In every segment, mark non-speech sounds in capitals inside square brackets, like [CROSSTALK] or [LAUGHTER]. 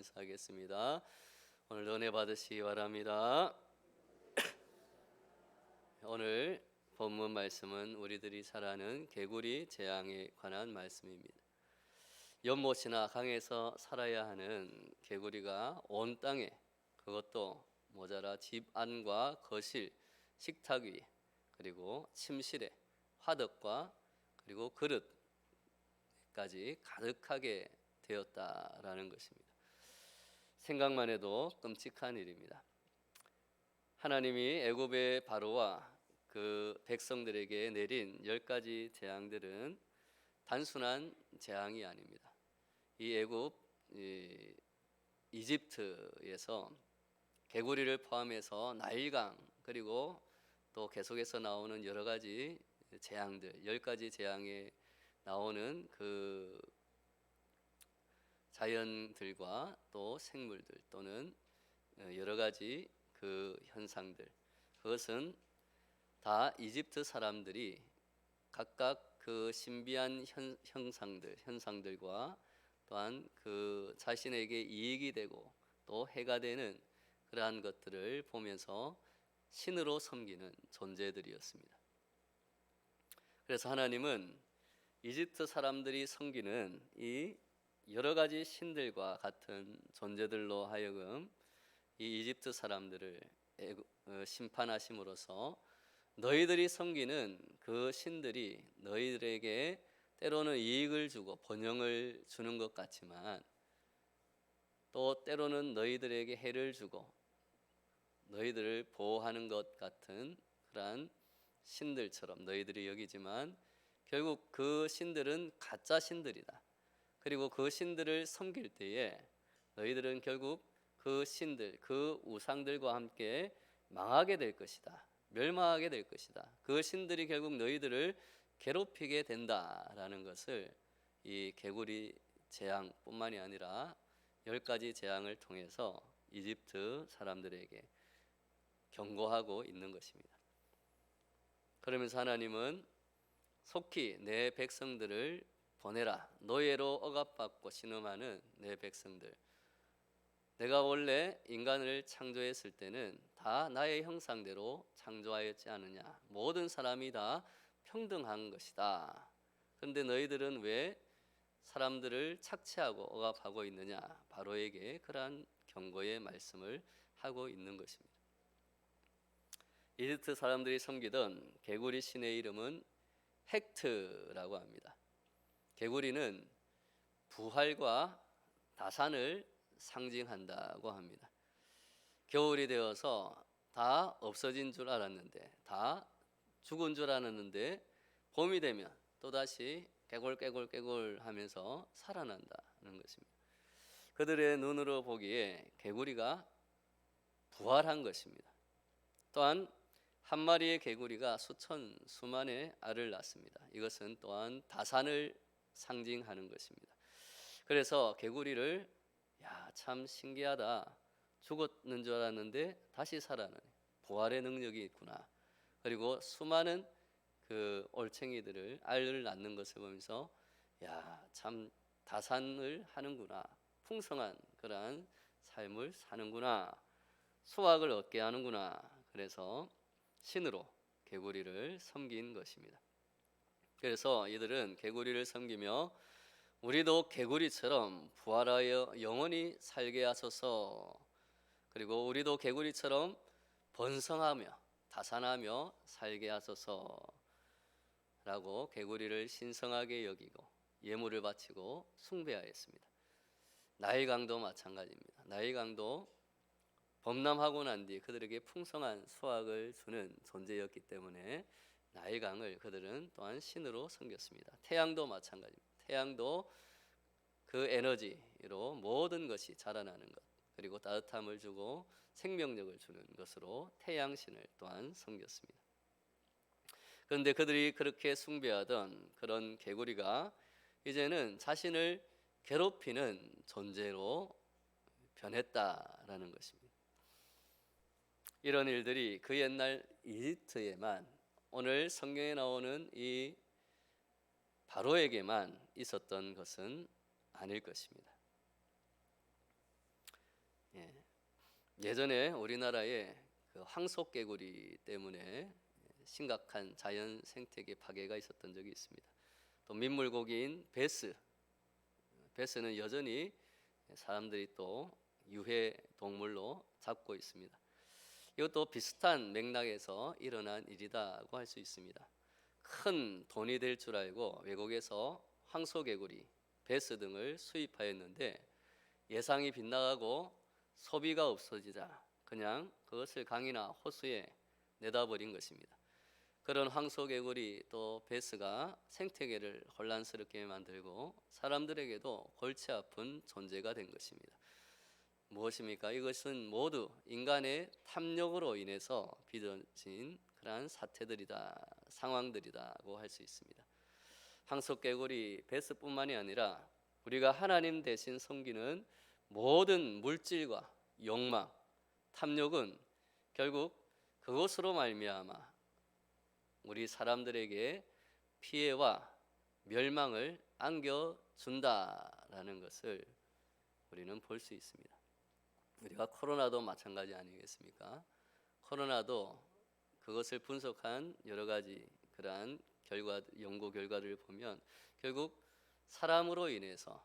인사하겠습니다. 오늘 은혜 받으시기 바랍니다. [COUGHS] 오늘 본문 말씀은 우리들이 잘 아는 개구리 재앙에 관한 말씀입니다. 연못이나 강에서 살아야 하는 개구리가 온 땅에 그것도 모자라 집 안과 거실, 식탁 위 그리고 침실에 화덕과 그리고 그릇까지 가득하게 되었다라는 것입니다. 생각만 해도 끔찍한 일입니다. 하나님이 애굽의 바로와 그 백성들에게 내린 열 가지 재앙들은 단순한 재앙이 아닙니다. 이 애굽 이 이집트에서 개구리를 포함해서 나일강 그리고 또 계속해서 나오는 여러 가지 재앙들 열 가지 재앙에 나오는 그 자연들과 또 생물들 또는 여러 가지 그 현상들 그것은 다 이집트 사람들이 각각 그 신비한 현, 형상들 현상들과 또한 그 자신에게 이익이 되고 또 해가 되는 그러한 것들을 보면서 신으로 섬기는 존재들이었습니다. 그래서 하나님은 이집트 사람들이 섬기는 이 여러 가지 신들과 같은 존재들로 하여금 이 이집트 사람들을 어, 심판하심으로써 너희들이 섬기는 그 신들이 너희들에게 때로는 이익을 주고 번영을 주는 것 같지만 또 때로는 너희들에게 해를 주고 너희들을 보호하는 것 같은 그러한 신들처럼 너희들이 여기지만 결국 그 신들은 가짜 신들이다. 그리고 그 신들을 섬길 때에 너희들은 결국 그 신들, 그 우상들과 함께 망하게 될 것이다. 멸망하게 될 것이다. 그 신들이 결국 너희들을 괴롭히게 된다라는 것을 이 개구리 재앙뿐만이 아니라 열 가지 재앙을 통해서 이집트 사람들에게 경고하고 있는 것입니다. 그러면서 하나님은 속히 내 백성들을 보내라. 노예로 억압받고 신음하는 내 백성들. 내가 원래 인간을 창조했을 때는 다 나의 형상대로 창조하였지 않느냐. 모든 사람이 다 평등한 것이다. 그런데 너희들은 왜 사람들을 착취하고 억압하고 있느냐? 바로에게 그러한 경고의 말씀을 하고 있는 것입니다. 이집트 사람들이 섬기던 개구리 신의 이름은 헥트라고 합니다. 개구리는 부활과 다산을 상징한다고 합니다. 겨울이 되어서 다 없어진 줄 알았는데 다 죽은 줄 알았는데 봄이 되면 또다시 깨골깨골깨골 하면서 살아난다는 것입니다. 그들의 눈으로 보기에 개구리가 부활한 것입니다. 또한 한 마리의 개구리가 수천 수만의 알을 낳습니다. 이것은 또한 다산을 상징하는 것입니다. 그래서 개구리를 야 참 신기하다 죽었는 줄 알았는데 다시 살아나네 부활의 능력이 있구나. 그리고 수많은 그 올챙이들을 알을 낳는 것을 보면서 야 참 다산을 하는구나 풍성한 그러한 삶을 사는구나 수확을 얻게 하는구나 그래서 신으로 개구리를 섬긴 것입니다. 그래서 이들은 개구리를 섬기며 우리도 개구리처럼 부활하여 영원히 살게 하소서. 그리고 우리도 개구리처럼 번성하며 다산하며 살게 하소서 라고 개구리를 신성하게 여기고 예물을 바치고 숭배하였습니다. 나일강도 마찬가지입니다. 나일강도 범람하고 난 뒤 그들에게 풍성한 수확을 주는 존재였기 때문에 나일강을 그들은 또한 신으로 섬겼습니다. 태양도 마찬가지입니다. 태양도 그 에너지로 모든 것이 자라나는 것 그리고 따뜻함을 주고 생명력을 주는 것으로 태양 신을 또한 섬겼습니다. 그런데 그들이 그렇게 숭배하던 그런 개구리가 이제는 자신을 괴롭히는 존재로 변했다라는 것입니다. 이런 일들이 그 옛날 이집트에만 오늘 성경에 나오는 이 바로에게만 있었던 것은 아닐 것입니다. 예 전에 우리나라에 그 황소개구리 때문에 심각한 자연 생태계 파괴가 있었던 적이 있습니다. 또 민물고기인 베스, 베스는 여전히 사람들이 또 유해 동물로 잡고 있습니다. 이것도 비슷한 맥락에서 일어난 일이다고 할 수 있습니다. 큰 돈이 될 줄 알고 외국에서 황소개구리, 베스 등을 수입하였는데 예상이 빗나가고 소비가 없어지자 그냥 그것을 강이나 호수에 내다버린 것입니다. 그런 황소개구리 또 베스가 생태계를 혼란스럽게 만들고 사람들에게도 골치 아픈 존재가 된 것입니다. 무엇입니까? 이것은 모두 인간의 탐욕으로 인해서 빚어진 그러한 사태들이다, 상황들이다고 할 수 있습니다. 황소개구리 베스뿐만이 아니라 우리가 하나님 대신 섬기는 모든 물질과 욕망, 탐욕은 결국 그것으로 말미암아 우리 사람들에게 피해와 멸망을 안겨 준다라는 것을 우리는 볼 수 있습니다. 우리가 코로나도 마찬가지 아니겠습니까? 코로나도 그것을 분석한 여러 가지 그러한 결과 연구 결과를 보면 결국 사람으로 인해서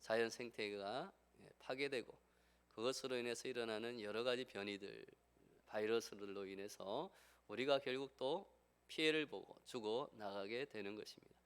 자연 생태계가 예, 파괴되고 그것으로 인해서 일어나는 여러 가지 변이들 바이러스들로 인해서 우리가 결국 또 피해를 보고 주고 나가게 되는 것입니다.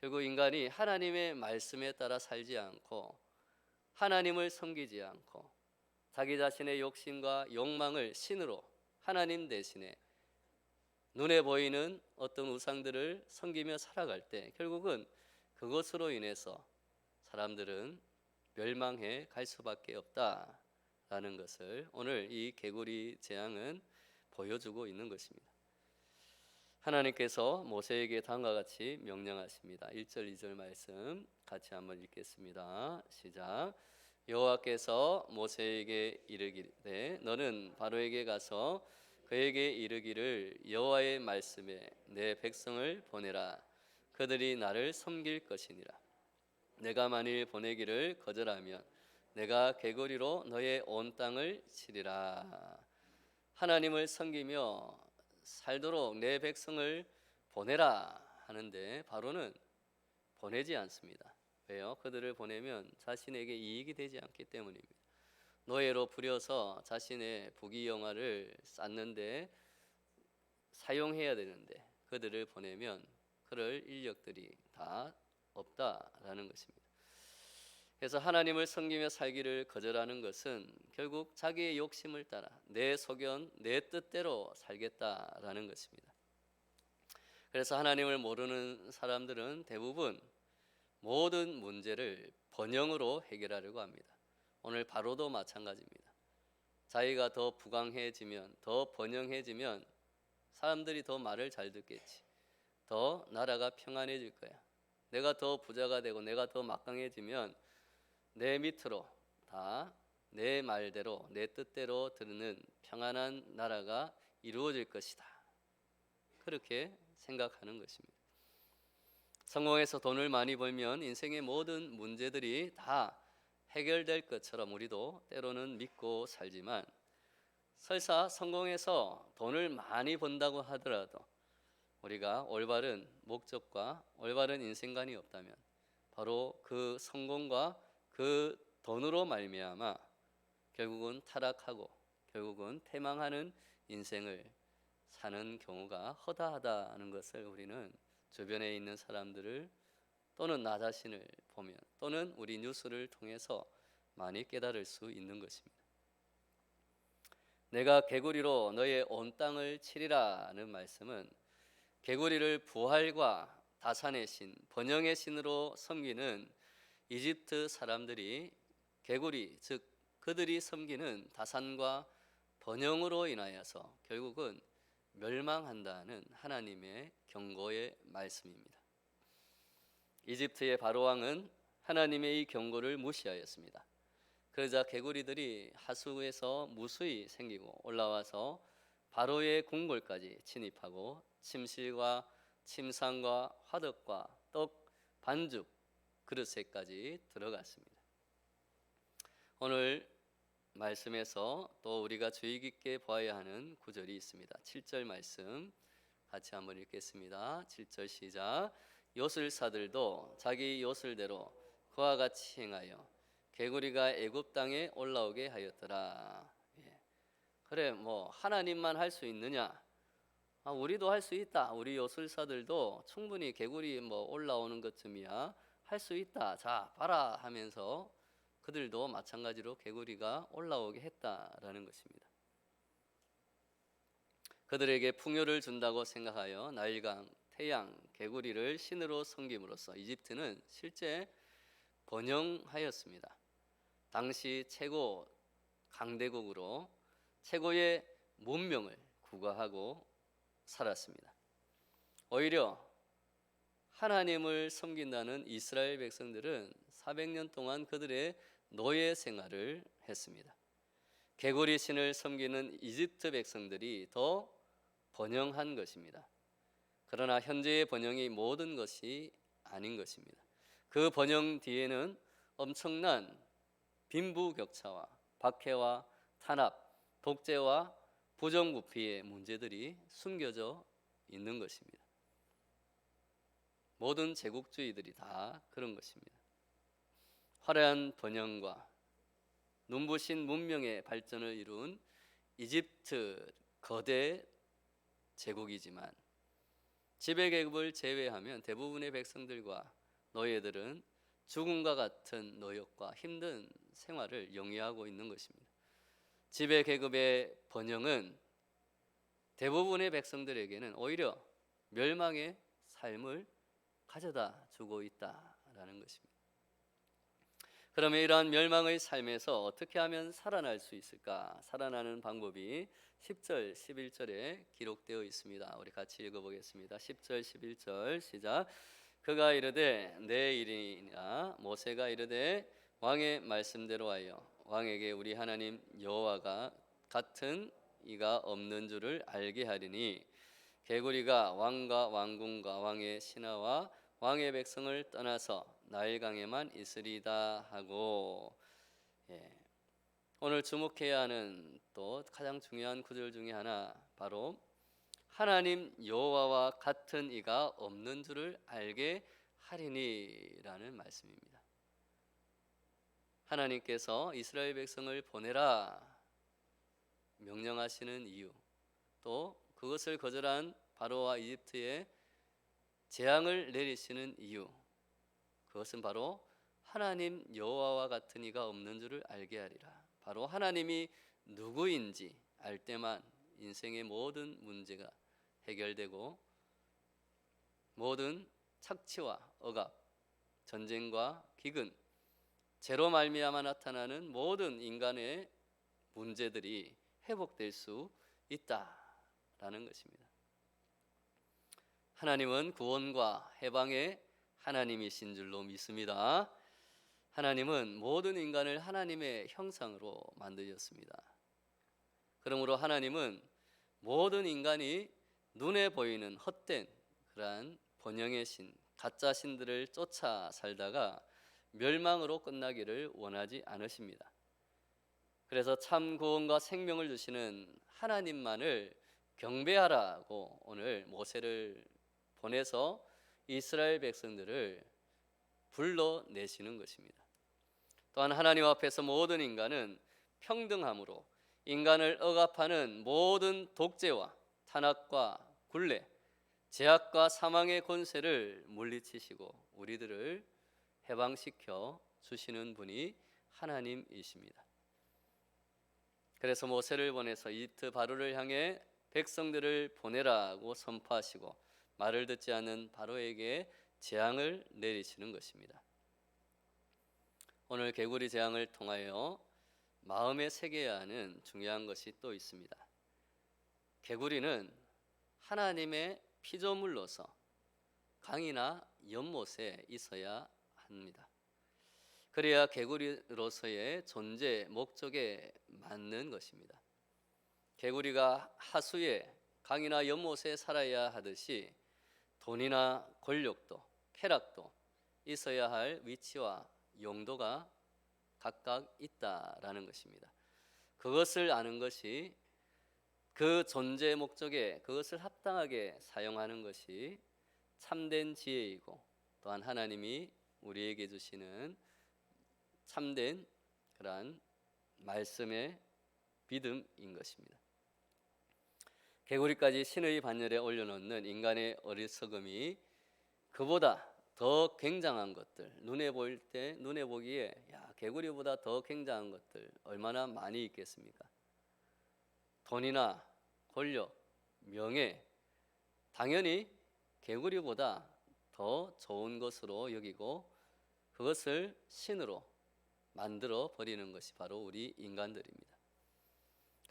결국 인간이 하나님의 말씀에 따라 살지 않고 하나님을 섬기지 않고 자기 자신의 욕심과 욕망을 신으로 하나님 대신에 눈에 보이는 어떤 우상들을 섬기며 살아갈 때 결국은 그것으로 인해서 사람들은 멸망해 갈 수밖에 없다라는 것을 오늘 이 개구리 재앙은 보여주고 있는 것입니다. 하나님께서 모세에게 다음과 같이 명령하십니다. 1절 2절 말씀 같이 한번 읽겠습니다. 시작. 여호와께서 모세에게 이르기를 너는 바로에게 가서 그에게 이르기를 여호와의 말씀에 내 백성을 보내라. 그들이 나를 섬길 것이니라. 내가 만일 보내기를 거절하면 내가 개구리로 너의 온 땅을 치리라. 하나님을 섬기며 살도록 내 백성을 보내라 하는데 바로는 보내지 않습니다. 왜요? 그들을 보내면 자신에게 이익이 되지 않기 때문입니다. 노예로 부려서 자신의 부귀 영화를 쌓는데 사용해야 되는데 그들을 보내면 그럴 인력들이 다 없다라는 것입니다. 그래서 하나님을 섬기며 살기를 거절하는 것은 결국 자기의 욕심을 따라 내 소견, 내 뜻대로 살겠다라는 것입니다. 그래서 하나님을 모르는 사람들은 대부분 모든 문제를 번영으로 해결하려고 합니다. 오늘 바로도 마찬가지입니다. 자기가 더 부강해지면, 더 번영해지면 사람들이 더 말을 잘 듣겠지. 더 나라가 평안해질 거야. 내가 더 부자가 되고 내가 더 막강해지면 내 밑으로 다 내 말대로 내 뜻대로 들는 평안한 나라가 이루어질 것이다. 그렇게 생각하는 것입니다. 성공해서 돈을 많이 벌면 인생의 모든 문제들이 다 해결될 것처럼 우리도 때로는 믿고 살지만 설사 성공해서 돈을 많이 번다고 하더라도 우리가 올바른 목적과 올바른 인생관이 없다면 바로 그 성공과 그 돈으로 말미암아 결국은 타락하고 결국은 패망하는 인생을 사는 경우가 허다하다는 것을 우리는 주변에 있는 사람들을 또는 나 자신을 보면 또는 우리 뉴스를 통해서 많이 깨달을 수 있는 것입니다. 내가 개구리로 너의 온 땅을 치리라는 말씀은 개구리를 부활과 다산의 신, 번영의 신으로 섬기는 이집트 사람들이 개구리 즉 그들이 섬기는 다산과 번영으로 인하여서 결국은 멸망한다는 하나님의 경고의 말씀입니다. 이집트의 바로 왕은 하나님의 이 경고를 무시하였습니다. 그러자 개구리들이 하수에서 무수히 생기고 올라와서 바로의 궁궐까지 침입하고 침실과 침상과 화덕과 떡, 반죽, 그릇에까지 들어갔습니다. 오늘 말씀에서 또 우리가 주의 깊게 보아야 하는 구절이 있습니다. 7절 말씀 같이 한번 읽겠습니다. 7절 시작. 요술사들도 자기 요술대로 그와 같이 행하여 개구리가 애굽 땅에 올라오게 하였더라. 예. 그래 뭐 하나님만 할 수 있느냐? 아, 우리도 할 수 있다. 우리 요술사들도 충분히 개구리 뭐 올라오는 것쯤이야 할 수 있다. 자 봐라 하면서 그들도 마찬가지로 개구리가 올라오게 했다라는 것입니다. 그들에게 풍요를 준다고 생각하여 나일강, 태양, 개구리를 신으로 섬김으로써 이집트는 실제 번영하였습니다. 당시 최고 강대국으로 최고의 문명을 구가하고 살았습니다. 오히려 하나님을 섬긴다는 이스라엘 백성들은 400년 동안 그들의 노예 생활을 했습니다. 개구리 신을 섬기는 이집트 백성들이 더 번영한 것입니다. 그러나 현재의 번영이 모든 것이 아닌 것입니다. 그 번영 뒤에는 엄청난 빈부격차와 박해와 탄압, 독재와 부정부패의 문제들이 숨겨져 있는 것입니다. 모든 제국주의들이 다 그런 것입니다. 화려한 번영과 눈부신 문명의 발전을 이룬 이집트 거대 제국이지만 지배 계급을 제외하면 대부분의 백성들과 노예들은 죽음과 같은 노역과 힘든 생활을 영위하고 있는 것입니다. 지배 계급의 번영은 대부분의 백성들에게는 오히려 멸망의 삶을 가져다 주고 있다라는 것입니다. 그러면 이러한 멸망의 삶에서 어떻게 하면 살아날 수 있을까? 살아나는 방법이 10절, 11절에 기록되어 있습니다. 우리 같이 읽어 보겠습니다. 10절, 11절 시작. 그가 이르되 내 일이나 모세가 이르되 왕의 말씀대로 하여 왕에게 우리 하나님 여호와가 같은 이가 없는 줄을 알게 하리니 개구리가 왕과 왕궁과 왕의 신하와 왕의 백성을 떠나서 나일강에만 있으리다 하고 예. 오늘 주목해야 하는 또 가장 중요한 구절 중에 하나 바로 하나님 여호와와 같은 이가 없는 줄을 알게 하리니라는 말씀입니다. 하나님께서 이스라엘 백성을 보내라 명령하시는 이유 또 그것을 거절한 바로와 이집트에 재앙을 내리시는 이유 그것은 바로 하나님 여호와와 같은 이가 없는 줄을 알게 하리라. 바로 하나님이 누구인지 알 때만 인생의 모든 문제가 해결되고 모든 착취와 억압, 전쟁과 기근, 죄로 말미암아 나타나는 모든 인간의 문제들이 회복될 수 있다라는 것입니다. 하나님은 구원과 해방의 하나님이신 줄로 믿습니다. 하나님은 모든 인간을 하나님의 형상으로 만드셨습니다. 그러므로 하나님은 모든 인간이 눈에 보이는 헛된 그러한 번영의 신, 가짜 신들을 쫓아 살다가 멸망으로 끝나기를 원하지 않으십니다. 그래서 참 구원과 생명을 주시는 하나님만을 경배하라고 오늘 모세를 보내서 이스라엘 백성들을 불러내시는 것입니다. 또한 하나님 앞에서 모든 인간은 평등함으로 인간을 억압하는 모든 독재와 탄압과 굴레, 제약과 사망의 권세를 물리치시고 우리들을 해방시켜 주시는 분이 하나님이십니다. 그래서 모세를 보내서 이집트 바로를 향해 백성들을 보내라고 선포하시고 말을 듣지 않는 바로에게 재앙을 내리시는 것입니다. 오늘 개구리 재앙을 통하여 마음에 새겨야 하는 중요한 것이 또 있습니다. 개구리는 하나님의 피조물로서 강이나 연못에 있어야 합니다. 그래야 개구리로서의 존재 목적에 맞는 것입니다. 개구리가 하수에 강이나 연못에 살아야 하듯이 돈이나 권력도 쾌락도 있어야 할 위치와 용도가 각각 있다라는 것입니다. 그것을 아는 것이 그 존재 목적에 그것을 합당하게 사용하는 것이 참된 지혜이고 또한 하나님이 우리에게 주시는 참된 그러한 말씀의 믿음인 것입니다. 개구리까지 신의 반열에 올려놓는 인간의 어리석음이 그보다 더 굉장한 것들 눈에 보일 때 눈에 보기에 야 개구리보다 더 굉장한 것들 얼마나 많이 있겠습니까? 돈이나 권력, 명예 당연히 개구리보다 더 좋은 것으로 여기고 그것을 신으로 만들어 버리는 것이 바로 우리 인간들입니다.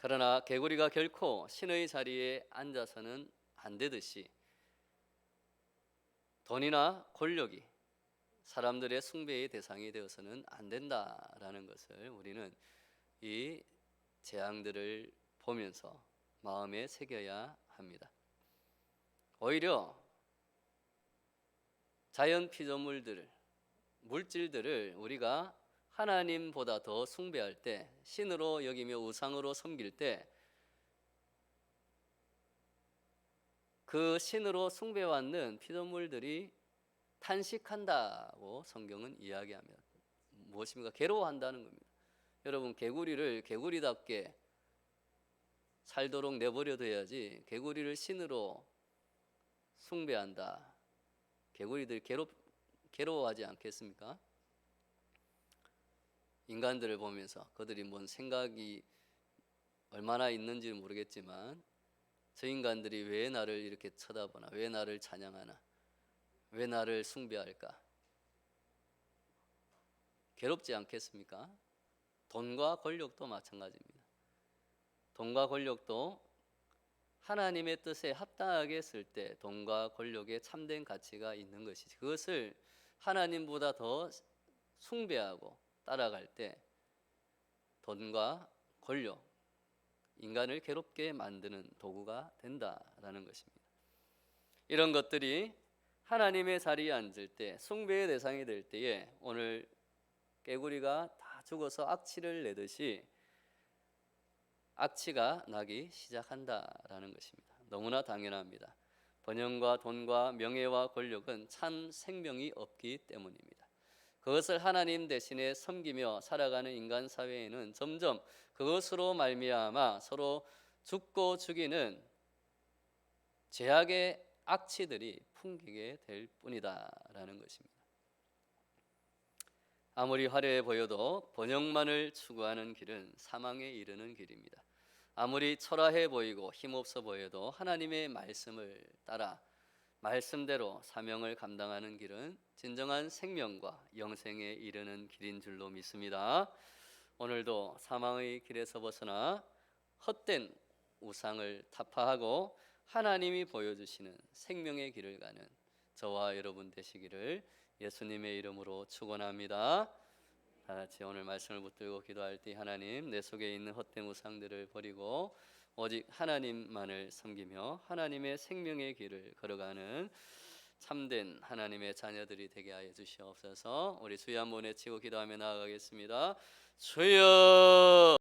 그러나 개구리가 결코 신의 자리에 앉아서는 안 되듯이 돈이나 권력이 사람들의 숭배의 대상이 되어서는 안 된다라는 것을 우리는 이 재앙들을 보면서 마음에 새겨야 합니다. 오히려 자연 피조물들을 물질들을 우리가 하나님보다 더 숭배할 때 신으로 여기며 우상으로 섬길 때 그 신으로 숭배받는 피조물들이 탄식한다고 성경은 이야기합니다. 무엇입니까? 괴로워한다는 겁니다. 여러분 개구리를 개구리답게 살도록 내버려 둬야지 개구리를 신으로 숭배한다. 개구리들 괴롭 괴로워하지 않겠습니까? 인간들을 보면서 그들이 뭔 생각이 얼마나 있는지 모르겠지만 저 인간들이 왜 나를 이렇게 쳐다보나 왜 나를 찬양하나 왜 나를 숭배할까 괴롭지 않겠습니까? 돈과 권력도 마찬가지입니다. 돈과 권력도 하나님의 뜻에 합당하게 쓸 때 돈과 권력에 참된 가치가 있는 것이지 그것을 하나님보다 더 숭배하고 따라갈 때 돈과 권력 인간을 괴롭게 만드는 도구가 된다라는 것입니다. 이런 것들이 하나님의 자리에 앉을 때 숭배의 대상이 될 때에 오늘 깨구리가 다 죽어서 악취를 내듯이 악취가 나기 시작한다라는 것입니다. 너무나 당연합니다. 번영과 돈과 명예와 권력은 참 생명이 없기 때문입니다. 그것을 하나님 대신에 섬기며 살아가는 인간 사회에는 점점 그것으로 말미암아 서로 죽고 죽이는 죄악의 악취들이 풍기게 될 뿐이다라는 것입니다. 아무리 화려해 보여도 번영만을 추구하는 길은 사망에 이르는 길입니다. 아무리 초라해 보이고 힘없어 보여도 하나님의 말씀을 따라 말씀대로 사명을 감당하는 길은 진정한 생명과 영생에 이르는 길인 줄로 믿습니다. 오늘도 사망의 길에서 벗어나 헛된 우상을 타파하고 하나님이 보여주시는 생명의 길을 가는 저와 여러분 되시기를 예수님의 이름으로 축원합니다. 다 같이 오늘 말씀을 붙들고 기도할 때 하나님 내 속에 있는 헛된 우상들을 버리고 오직 하나님만을 섬기며 하나님의 생명의 길을 걸어가는 참된 하나님의 자녀들이 되게 하여 주시옵소서. 우리 주여 한번 외치고 기도하며 나아가겠습니다. 주여